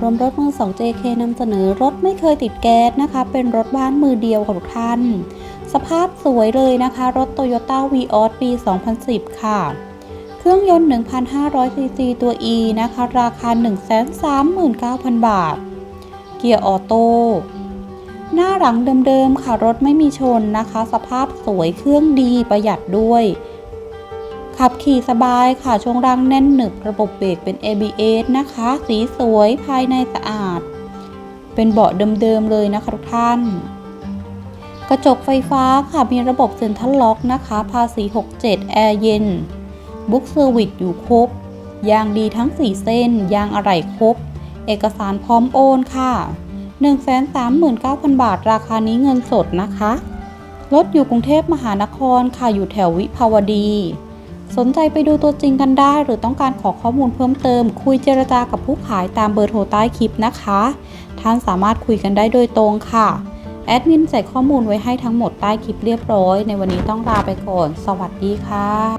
รวมรถมือ2 JK นำเสนอรถไม่เคยติดแก๊สนะคะ เป็นรถบ้านมือเดียวของทุกท่าน สภาพสวยเลยนะคะ รถ Toyota v ีออสปี 2010 ค่ะ เครื่องยนต์ 1,500 ซีซีตัว E นะคะ ราคา 139,000 บาท เกียร์ออโต้หน้าหลังเดิมๆค่ะ รถไม่มีชนนะคะ สภาพสวยเครื่องดีประหยัดด้วย ขับขี่สบายค่ะ ช่วงล่างแน่นหนึบระบบเบรกเป็น ABS นะคะ สีสวยภายในสะอาด เป็นเบาะเดิมๆเลยนะคะทุกท่าน กระจกไฟฟ้าค่ะ มีระบบเซ็นทรัลล็อกนะคะ ภาษี 67 แอร์เย็น บุ๊กเซอร์วิสอยู่ครบ ยางดีทั้ง 4 เส้น ยางอะไหล่ครบ เอกสารพร้อมโอนค่ะ 139,000 บาท ราคานี้เงินสดนะคะรถอยู่กรุงเทพมหานครค่ะอยู่แถววิภาวดี สนใจไปดูตัวจริงกันได้ หรือต้องการขอข้อมูลเพิ่มเติม คุยเจรจากับผู้ขายตามเบอร์โทรใต้คลิปนะคะ ท่านสามารถคุยกันได้โดยตรงค่ะแอดมินใส่ข้อมูลไว้ให้ทั้งหมดใต้คลิปเรียบร้อย ในวันนี้ต้องลาไปก่อน สวัสดีค่ะ